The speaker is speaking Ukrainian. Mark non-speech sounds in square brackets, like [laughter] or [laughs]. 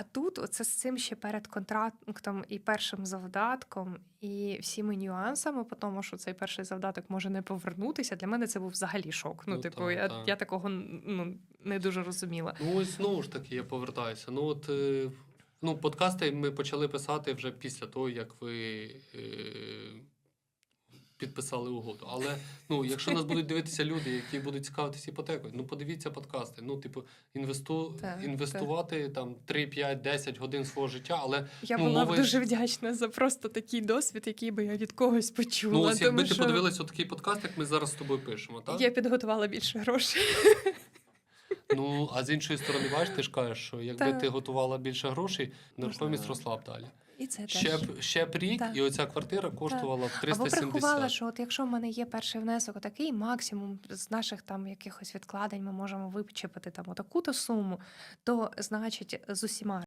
А тут оце з цим ще перед контрактом і першим завдатком, і всіми нюансами, по тому, що цей перший завдаток може не повернутися. Для мене це був взагалі шок. Ну, Ну, типу, так, я, так. я такого ну, не дуже розуміла. Ну, ось знову ж таки, я повертаюся. Ну, от, е, ну, подкасти ми почали писати вже після того, як ви е, підписали угоду. Але ну, якщо нас будуть дивитися люди, які будуть цікавитися іпотекою, ну подивіться подкасти. Ну, типу, інвесту, Так, інвестувати там 3, 5, 10 годин свого життя, але Я Ну, була б дуже вдячна за просто такий досвід, який би я від когось почула. ну, ось якби тому ти що подивилась такий подкаст, як ми зараз з тобою пишемо, так? я підготувала більше грошей. [laughs] Ну, а з іншої сторони, бачиш, ти ж кажеш, що якби Так. ти готувала більше грошей, нерухомість росла б далі. І це теж. Ще б, ще б рік, Так. і оця квартира коштувала б Або 370. приховала, що от якщо в мене є перший внесок, такий максимум з наших там якихось відкладень ми можемо вичепити там отаку-то суму, то значить з усіма